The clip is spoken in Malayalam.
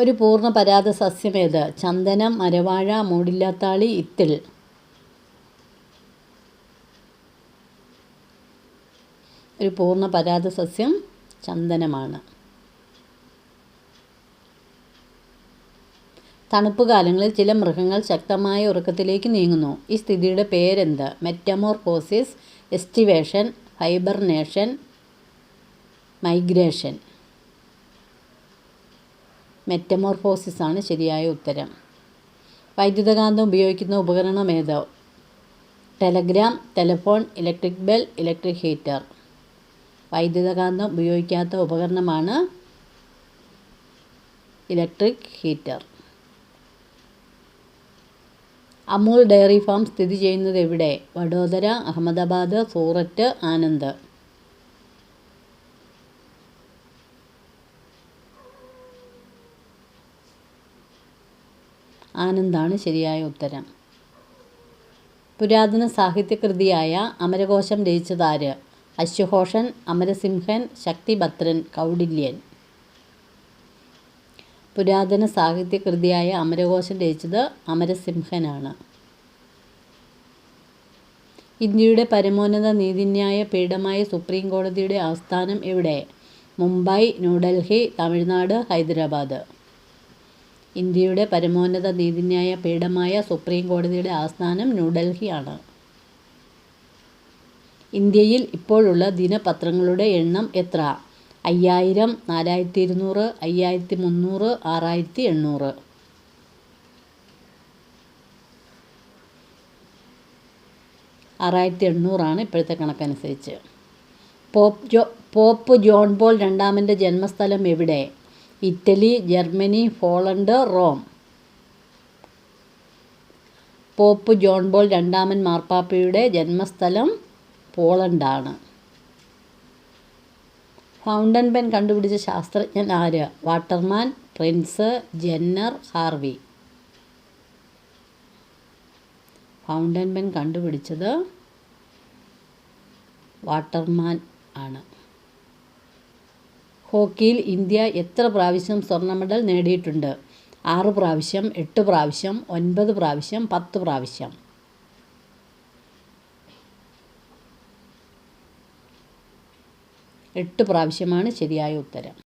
ഒരു പൂർണ പരാത സസ്യമേത് ചന്ദനം മരവാഴ മൂടില്ലാത്താളി ഇത്തിൽ. ഒരു പൂർണ പരാത സസ്യം ചന്ദനമാണ്. തണുപ്പ് കാലങ്ങളിൽ ചില മൃഗങ്ങൾ ശക്തമായ ഉറക്കത്തിലേക്ക് നീങ്ങുന്നു. ഈ സ്ഥിതിയുടെ പേരെന്ത്? Metamorphosis aestivation hibernation migration. Metamorphosis ആണ് ശരിയായ ഉത്തരം. വൈദ്യുതകാന്തം ഉപയോഗിക്കുന്ന ഉപകരണം ഏതോ? Telegram telephone electric bell electric heater. വൈദ്യുതകാന്തം ഉപയോഗിക്കാത്ത ഉപകരണമാണ് electric heater. Amul dairy farm സ്ഥിതി ചെയ്യുന്നത് എവിടെ? വഡോദര അഹമ്മദാബാദ് സൂററ്റ് ആനന്ദ്. ആനന്ദാണ് ശരിയായ ഉത്തരം. പുരാതന സാഹിത്യകൃതിയായ അമരകോശം രചിച്ചതാര്? അശ്വഘോഷൻ അമരസിംഹൻ ശക്തിഭദ്രൻ കൗടില്യൻ. പുരാതന സാഹിത്യകൃതിയായ അമരകോശം രചിച്ചത് അമരസിംഹനാണ്. ഇന്ത്യയുടെ പരമോന്നത നീതിന്യായ പീഠമായ സുപ്രീം കോടതിയുടെ ആസ്ഥാനം എവിടെ? മുംബൈ ന്യൂഡൽഹി തമിഴ്നാട് ഹൈദരാബാദ്. ഇന്ത്യയുടെ പരമോന്നത നീതിന്യായ പീഠമായ സുപ്രീം കോടതിയുടെ ആസ്ഥാനം ന്യൂഡൽഹിയാണ്. ഇന്ത്യയിൽ ഇപ്പോഴുള്ള ദിനപത്രങ്ങളുടെ എണ്ണം എത്ര? അയ്യായിരം നാലായിരത്തി ഇരുന്നൂറ് അയ്യായിരത്തി മുന്നൂറ് ആറായിരത്തി എണ്ണൂറ് ആറായിരത്തി എണ്ണൂറാണ് ഇപ്പോഴത്തെ കണക്കനുസരിച്ച്. Pope Jo pope John Paul രണ്ടാമന്റെ ജന്മസ്ഥലം എവിടെ? Italy Germany Poland Rome. Pope John Paul രണ്ടാമൻ മാർപ്പാപ്പയുടെ ജന്മസ്ഥലം പോളണ്ടാണ്. ഫൗണ്ടൻ പെൻ കണ്ടുപിടിച്ച ശാസ്ത്രജ്ഞൻ ആര്? Waterman prince Jenner Harvey. Fountain pen കണ്ടുപിടിച്ചത് വാട്ടർമാൻ ആണ്. ഹോക്കിയിൽ ഇന്ത്യ എത്ര പ്രാവശ്യം സ്വർണ മെഡൽ നേടിയിട്ടുണ്ട്? ആറ് പ്രാവശ്യം എട്ട് പ്രാവശ്യം ഒൻപത് പ്രാവശ്യം പത്ത് പ്രാവശ്യം. എട്ട് പ്രാവശ്യമാണ് ശരിയായ ഉത്തരം.